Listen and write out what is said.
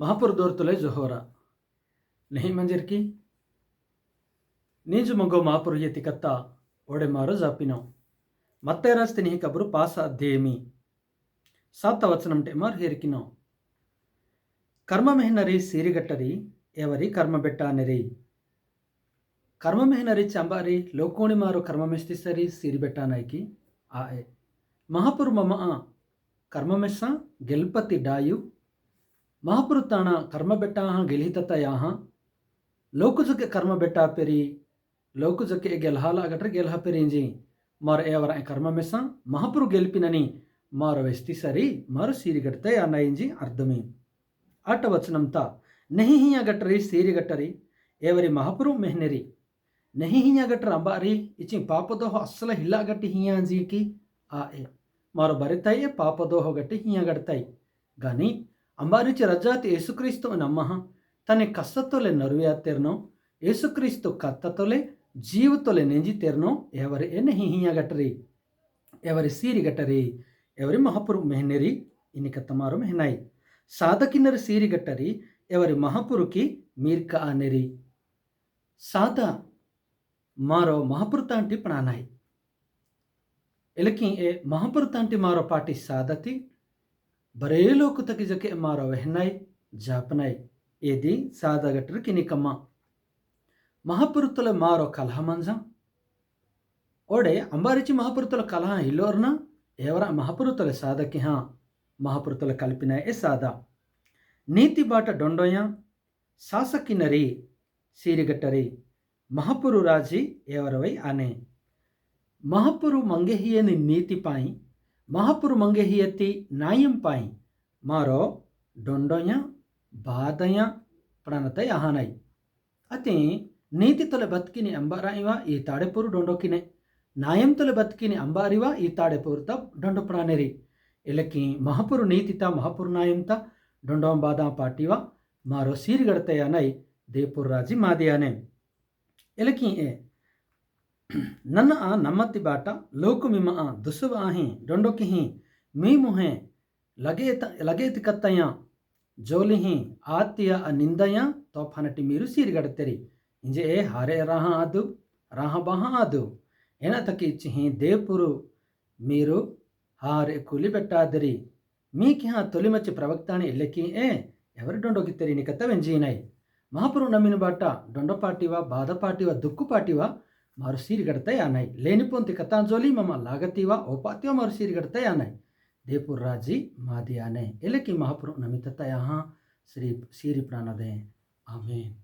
మహాపురు దోర్తులే జొహోరా. నెహి మంజర్కి నీజు మగో మహాపుర్ ఎత్తి కత్త ఓడెమారో జాపినం. మత్తైరాస్తి నిహి కబురు పాస దేమి సాత్త వచనం టేమార్ హెరికినో. కర్మమెహనరి సిరిగట్టరి ఎవరి కర్మబెట్ట కర్మ కర్మమెహనరి చంబారి లోకోణి మారు కర్మమెస్తి సరి సిరిబెట్టానాయికి ఆ మహాపురు మమ కర్మమెస్స గెల్పతి డాయు महापुरुता कर्मबेटा गेलिततया। कर्म कर्मबेटा पेरी लोकजुगे गेलहालाघट्र गेलहापेरी मार एवर कर्म मेस, महापुर गेलपिनी मार वेस्ति सरी, मार सीरीगटते नयी अर्धमी आट वचनमता नेहिहिया सीरी सीरीगटरी एवरी महापुर मेहनेरी। नेहिहिया गटर अंबारी, इचि पापदोह असल हिला गटि हिया जी की, आ ए। मार बरतई पापदोह गटि हिया गटतई गनी ಅಂಬಾರಿಚ ರಜಾತಿ ಯೇಸುಕ್ರಿಸ್ತು ನಮ್ಮಃ ತನ್ನ ಕಷ್ಟತೊಲೆ ನರುವ್ಯಾತೆರ್ನೋ ಯೇಸುಕ್ರಿಸ್ತು ಕತ್ತತೊಲೆ జీవతొలె నెంజితెర్నో ఎవరి ఎన్న హిహియాగటరి ఎవరి సీరిగటరి ఎవరి మహపురు మెహనెరి ఇనిక తమారు మెహనాయి సాధకిన్నరి సీరిగట్టరి ఎవరి మహపురుకి మీర్క ఆనెరి సాధ మారో మహపురు తాంటి ప్రాణాయి. ఎలకి ఏ మహపురు తాంటి మారో పాటి సాధతి ಜಕೆ ಮಾರೋ ವೆಹ್ನೈ ಜಾಪನೈ ಏದಿ ಸಾದಗಟ್ರ ಕಿನಿಕಮ್ಮ ಮಹಾಪುರುತುಲ ಮಾರೋ ಕಲಹ ಮಂಜ ಓಡೆ ಅಂಬಾರಿಚಿ ಮಹಾಪುರುತುಲ ಕಲಹ ಇಲ್ಲೋರ್ನ ಏವರ ಮಹಾಪುರುತುಲ ಸಾದಕಿ ಹಾ ಮಹಾಪುರುತುಲ ಕಲ್ಪಿನ ಎ ಸಾದ ನೀತಿ ಬಾಟ ಡೊಂಡೊಯ ಸಾಸಕಿನರಿ ಸೀರಿಗಟ್ಟರಿ ಮಹಾಪುರು ರಾಜಿ ಏವರವೈ ಆನೆ మహపురు మంగెహియని నీతిపాయి ಮಹಾಪುರು ನಾಯಂ ಪಾಯಿ ಮಾರೋ ಡೊಂಡೊಯ ಬಾದಯ ಪ್ರಾಣತೈ ಅಹಾನೈ ಅತಿ ನೀತಿ ತೊಲೆ ಬತ್ಕಿನಿ ಅಂಬಾರಾಯಿವ ಈ ತಾಡೆಪುರು ಡೊಂಡೊಕಿನೆ ನಾಯಂ ತೊಲೆ ಬತ್ಕಿನಿ ಅಂಬಾರಿವ ಈ ತಾಡೆಪುರು ತ ಡೊಂಡೊ ಪ್ರಾಣೆರಿ ಇಲಕಿ ಮಹಾಪುರು ನೀತಿತ ಮಹಾಪುರು ನಾಯಂತ ಡೊಂಡೊಂ ಬಾದಾಂ ಪಾಟಿವ ಮಾರೋ ಸೀರಿಗಡತೆಯ ನೈ ದೇಪುರ ರಾಜಿ ಮಾದಿಯಾನೆ ಇಲಕಿ ನನ್ನ ಆ ನಮ್ಮತ್ತಿ ಬಾಟ ಲೋಕು ಮಿಮ ಆ ದುಸುವ ಆಹಿ ಡೊಂಡೊಕಿಹಿ ಮೀ ಮುಹೆ ಲಗೇತ ಲಗೇತಿ ಕತ್ತಯ್ಯ ಜೋಲಿಹಿ ಆತಿಯ ಆ ನಿಂದಯ್ಯ ತೋಫಾನಟಿ ಮೀರು ಸೀರಿಗಡತೆರಿ ಇಂಜೆ ಏ ಹಾರೆ ರಾಹ ಆದು ರಾಹ ಬಾಹ ಆದು ಏನ ತಕಿ ಇಚ್ಚಿಹಿ ದೇಪುರು మీరు హారే కూలి పెట్టాదరి మీకి హా తొలిమచ్చి ప్రవక్తాని ఎల్లకి ఏ ఎవరి డొండొకిత్తరి నీ కత్త వెంజీనాయి మహాపురు నమ్మిన బాట డొండపాటివా బాధపాటివా దుక్కుపాటివా మరుసీరుగడతాయి అన్నాయి లేనిపోంతి కథాంజోలి మమ లాగతీవ ఓపాత్యో మరుసీరుగడతాయి అన్నాయి देवपुर राज्य मादिया ने इले की महापुरुष नमितता यहाँ श्री श्री प्राणदय आमीन